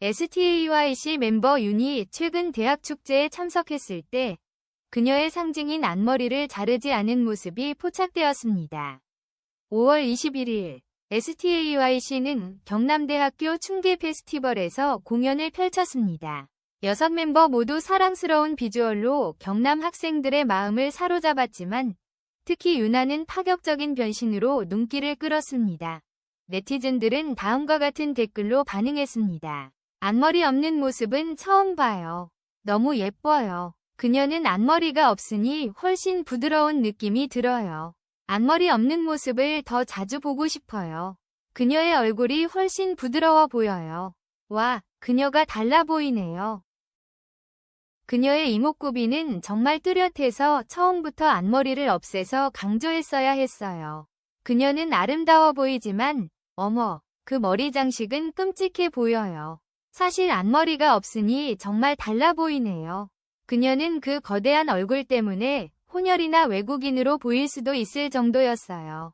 STAYC 멤버 윤이 최근 대학 축제에 참석했을 때 그녀의 상징인 앞머리를 자르지 않은 모습이 포착되었습니다. 5월 21일 STAYC는 경남대학교 충계 페스티벌에서 공연을 펼쳤습니다. 여섯 멤버 모두 사랑스러운 비주얼로 경남 학생들의 마음을 사로잡았지만 특히 유나는 파격적인 변신으로 눈길을 끌었습니다. 네티즌들은 다음과 같은 댓글로 반응했습니다. 앞머리 없는 모습은 처음 봐요. 너무 예뻐요. 그녀는 앞머리가 없으니 훨씬 부드러운 느낌이 들어요. 앞머리 없는 모습을 더 자주 보고 싶어요. 그녀의 얼굴이 훨씬 부드러워 보여요. 와, 그녀가 달라 보이네요. 그녀의 이목구비는 정말 뚜렷해서 처음부터 앞머리를 없애서 강조했어야 했어요. 그녀는 아름다워 보이지만, 어머, 그 머리 장식은 끔찍해 보여요. 사실 앞머리가 없으니 정말 달라 보이네요. 그녀는 그 거대한 얼굴 때문에 혼혈이나 외국인으로 보일 수도 있을 정도였어요.